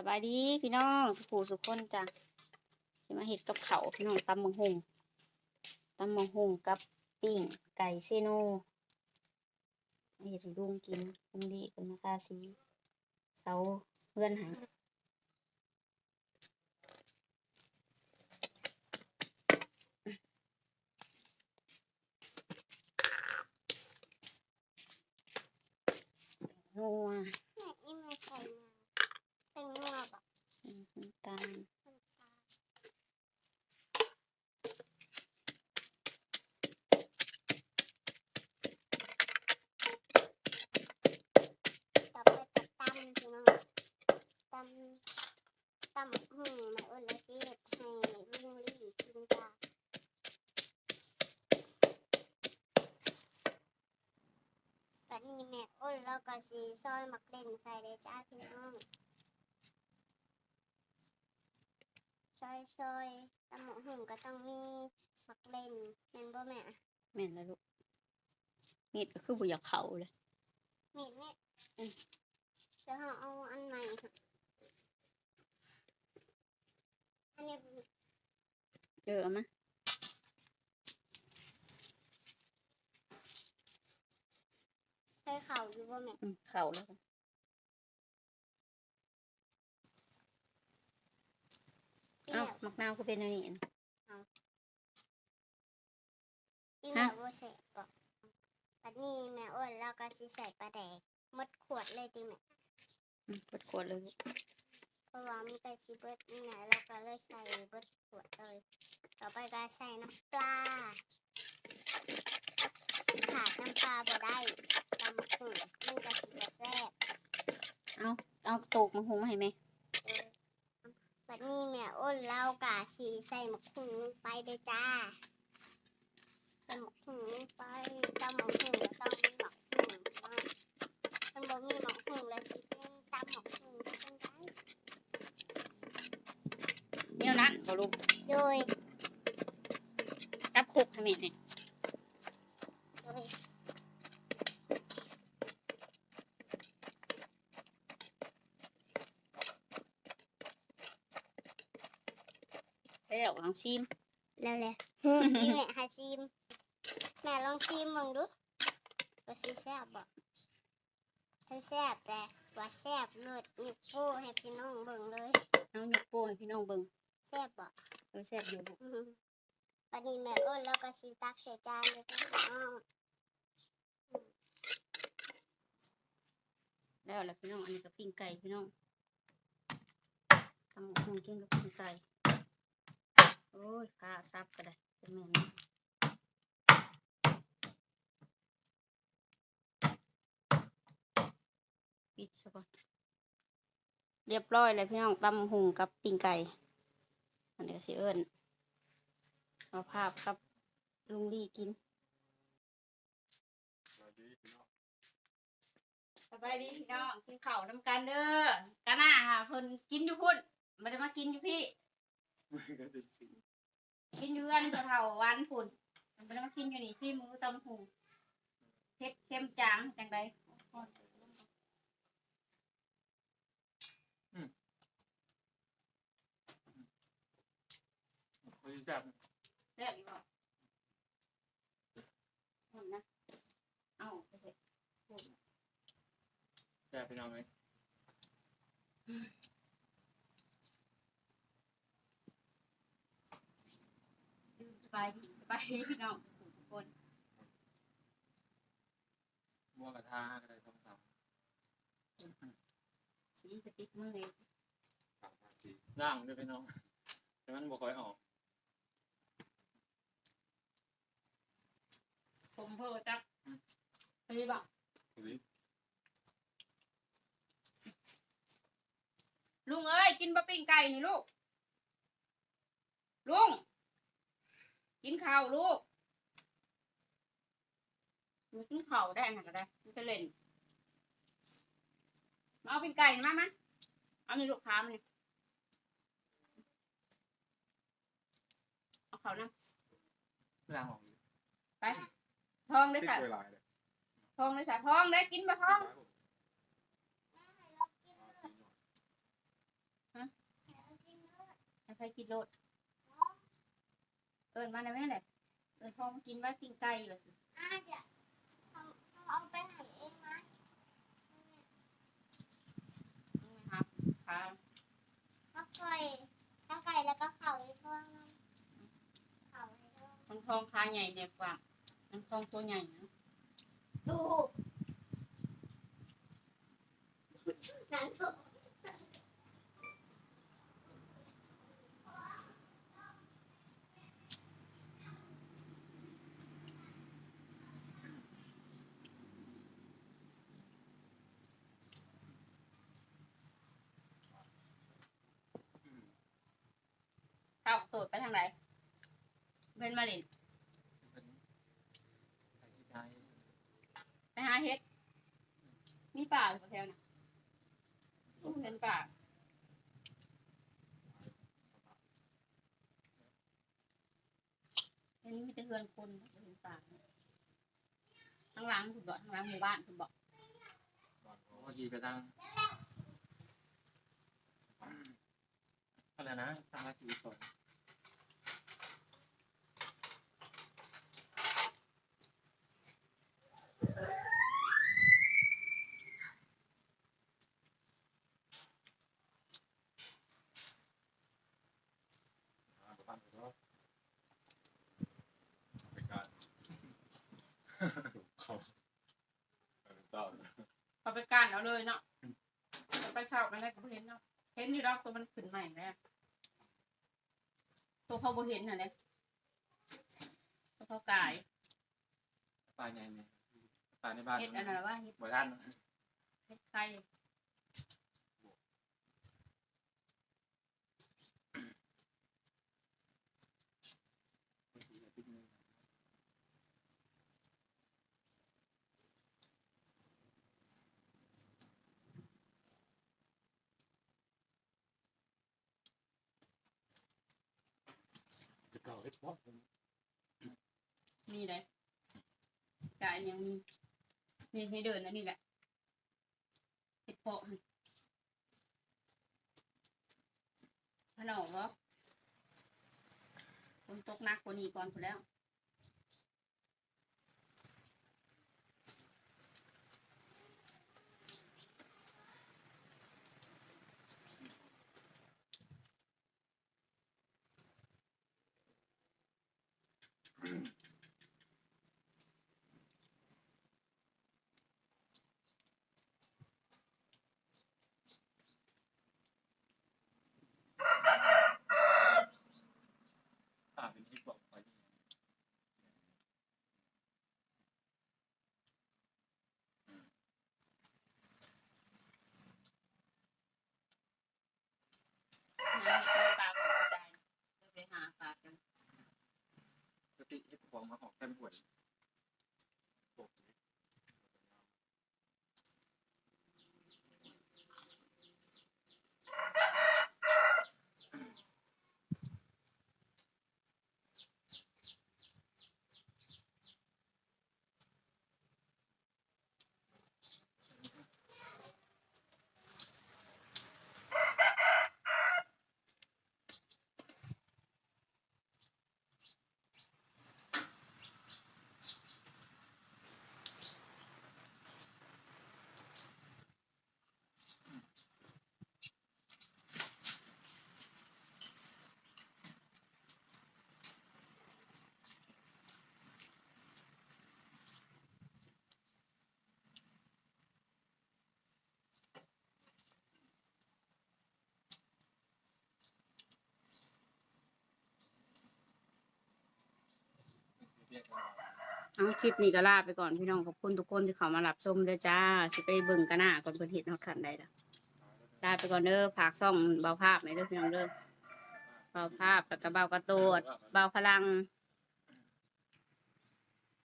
สบายดีพี่น้องสุขูสุขคนจ้ะที่มาเห็ดกับเขาพี่น้องตำมังหงตำมังหงกับปิ้งไก่เซโนมาเห็ดให้ลุงกินลุงดีเป็นมาคาสีเสาเพื่อนหายนัว แม่อีไม่ใส่งาใส่งัวบอก น้ำตาล ต่อไปตัดตำพี่น้องตำตำหืมมาอ้นแล้วสิเฮ็ดให้ลุงลี่กินจ้าบั ดนี้แม่อ้นแล้วก็สีซอยมักเล่นใส่เลยจ้าพี่น้องซอยซอยตำหมกหุ่มก็ต้องมีมักเล่นแม่นบ่แม่แม่นแล้วลูกมีดก็คือบุอยากเขาเลยมีดเนี่ยอืมเดี๋ยวเราเอาอันใหม่ค่ะอันนี้เออเอามา ใช้เข่า อยู่บ่แม่อืมเขาแล้วกันอีเอ้าแม่มักนาวก็เป็นอันนี้นะอีแม่บ่ใส่ก่อนปัดนี้แม่อ้วนแล้วก็สิใส่ปลาแดกหมดขวดเลยติแม่อืมกดขวดเลยลูกเพราะว่ามันไปสิเบิดนี่แหละแล้วก็เลยใส่เบิดขวดเลย ต่อไปก็ใส่น้ำปลา ขาดน้ำปลาบ่ได้ตำมะกรูดมันก็สิบ่แซ่บเอาเอาตกมังหงมาให้แม่บัดนี้แม่อ้นเล่ากะสีใส่หมกหุงลงไปเลยจ้าใส่หมกหุงลงไปตำหมกหุงแล้วต้องมีหมกหุงเนาะมันบ่มีหมกหุงแล้วสิเป็นตำหมกหุงได้จังไดแนวนั้นบ่ลูกโดยจับคุกให้แม่นี่โดย แล้วเอาชิมแล้วแหละพี่แม่หาซิมแม่ลองซิมมึงดูว่าสิแซ่บบ่ฉันแซ่บแต่ว่าแซ่บเลิศนิ้วโป้ให้พี่น้องเบิ่งเลยเอาหยกโป้ให้พี่น้องเบิ่งแซ่บบ่เออแซ่บอยู่ลูกอืมวันนี้แม่อ้นแล้วก็สีตักใส่จานเลยพี่น้องแล้วล่ะพี่น้องอันนี้ก็ปิ้งไก่พี่น้องทำหมกหุงกินกับปิ้งไก่โอ้ยขาซับก็ได้จะแม่นนะปิดซะก่อนเรียบร้อยเลยพี่น้องตำหุงกับปิ้งไก่อันนี้ก็สิเอิญเอาภาพครับลุงลี่กินสบายดีพี่น้องกินข้าวนำกันเด้อกะหน้าค่ะเพิ่นกินอยู่พุ่นไมันได้มากินอยู่พี่ กินอยู่เรือนตัวเท่าวันพุ่นมันไม่ได้มากินอยู่นี่ซี่มือตำหูเผ็ดเค็มจางจังใดมันจะแซ่บแซ่บอีกบ่พุ่นนะเอาไปเสร็จแซ่บพี่น้องเลย สบายดีสบายดี พี่น้องทุกคนมัวกระทะก็ได้ต้องสามสีสติ๊กมือเลยสามห้าสี่ล่างด้วยพี่น้อง แต่มันบ่ค่อยออกผมเพิ่มจักไปบ่อุ้ยลุงเอ้ยกินบะปิ้งไก่นี่ลูก ลุง กินข้าวลูกมึงกินข้าวได้ไงก็ได้มึงไปเล่นมาเอาปิ้งไก่นี่มามาเอาในลูกค้ามันนี่เอาเขานะล่างออกอยู่ไป ทองได้ติ๊กสะเวลาเลยทองได้สะทองได้กินบะทองกินโลด เอินมาในแม่แหละเอินทองกินไว้ปิ้งไก่เหรอสิอ่าเดี๋ยวเอาเอาไปไหนเองนะนะครับค่ะข้าวไก่ข้าวไก่แล้วก็เข่าให้พ่อนะเข่าให้พ่อทองทองขาใหญ่เด็กกว่าทองทองตัวใหญ่นะดูหนังถูก เข้าโตดไปทางไหนเป็นมาเล่นไปหาเฮ็ด มีป่าอยู่แถวน่ะลูกเห็นป่าเห็นมีแต่เฮือนคนบ่เห็นป่าข้างหลังคุณบอกข้างหลังหมู่บ้านคุณบอกโอ้ดีไปตั้งอะไรนะตั้งมาสี่สองอ่าบ้านผมก็ไปการสูงเขาเออเศร้านะ เขา ไปก้านเอาเลยเนาะจะไปเศร้ากันได้ก็บ่เห็นเนาะเห็นอยู่ดอกตัวมันขึ้นใหม่แล้วตัวเขาบ่เห็นน่ะเนี่ยตัวเขากายตายในเนี่ยตายในบ้านเฮ็ดอันนั้นว่าเฮ็ดบ่ท่านเฮ็ดไข่ จะเก่าเฮ็ดป๊อป มีเลยกายยังมีมีให้เดินนะนี่แหละเฮ็ดเพาะขนมหรอคนตกหนักกว่านี้ก่อนไปแล้ว Mm-hmm. เอาคลิปนี้ก็ลาไปก่อนพี่น้องขอบคุณทุกคนที่เขามารับชมเด้อจ้า สิไปเบิ่งกันหน้าก่อนเพิ่นเฮ็ดฮอดคันใดล่ะลาไปก่อนเด้อฝากช่องเบาภาพหน่อยเด้อพี่น้องเด้อเบาภาพแล้วก็เบากระตูดเบาพลัง